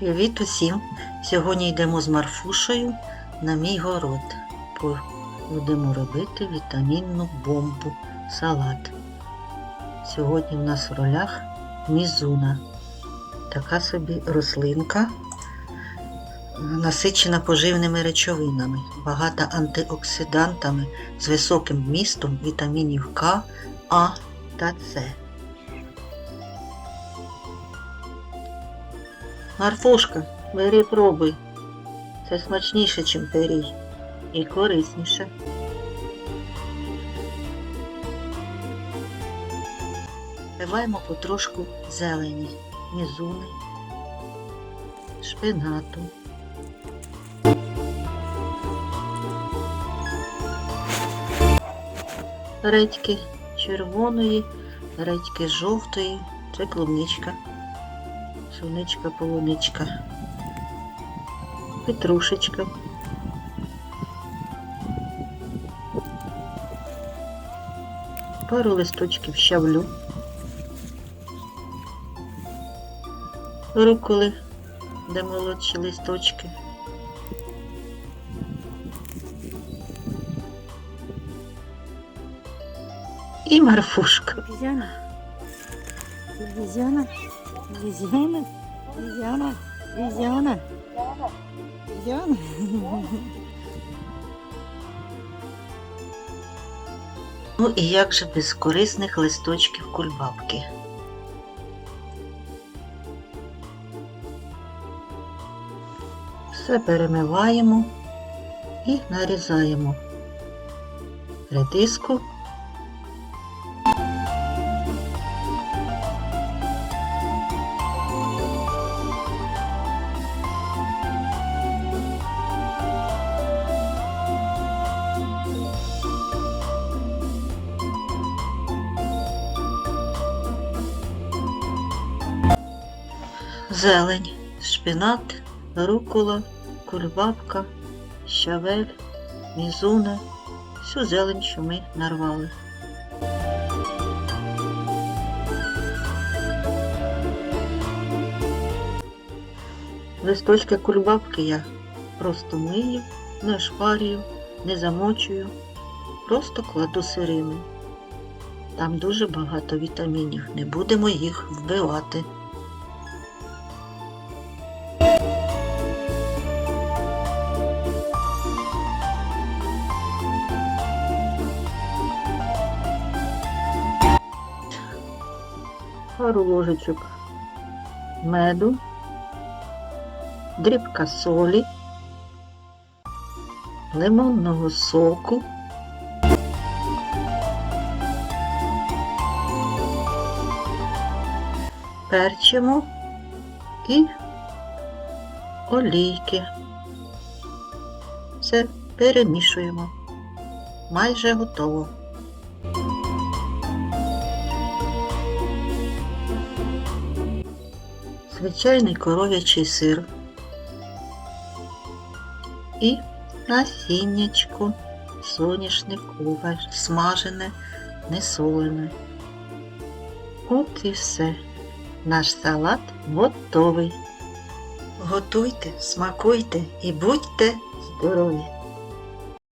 Привіт усім! Сьогодні йдемо з Марфушею на мій город. Будемо робити вітамінну бомбу салат. Сьогодні в нас в ролях мізуна. Така собі рослинка, насичена поживними речовинами, багата антиоксидантами з високим вмістом вітамінів К, А та С. Марфушка, бери пробуй. Це смачніше, ніж пирій. І корисніше. Вливаємо потрошку зелені, мізуни, шпинату. Редьки червоної, редьки жовтої, це клубничка, суничка, полуничка, петрушечка. Пару листочків щавлю. Руколи, де молодші листочки. І марфушка. Обезьяна. Обезьяна. Обезьяна. Обезьяна. Обезьяна. Обезьяна. Ну і як же без корисних листочків кульбабки. Все перемиваємо і нарізаємо редиску. Зелень, шпинат, рукола, кульбабка, щавель, мізуна, всю зелень, що ми нарвали. Листочки кульбабки я просто мию, не шпарюю, не замочую, просто кладу сирими. Там дуже багато вітамінів, не будемо їх вбивати. Пару ложечок меду, дрібка солі, лимонного соку, перчимо і олійки. Все перемішуємо. Майже готово. Звичайний коров'ячий сир і насіннячко, соняшникове, смажене, не солене. От і все. Наш салат готовий. Готуйте, смакуйте і будьте здорові!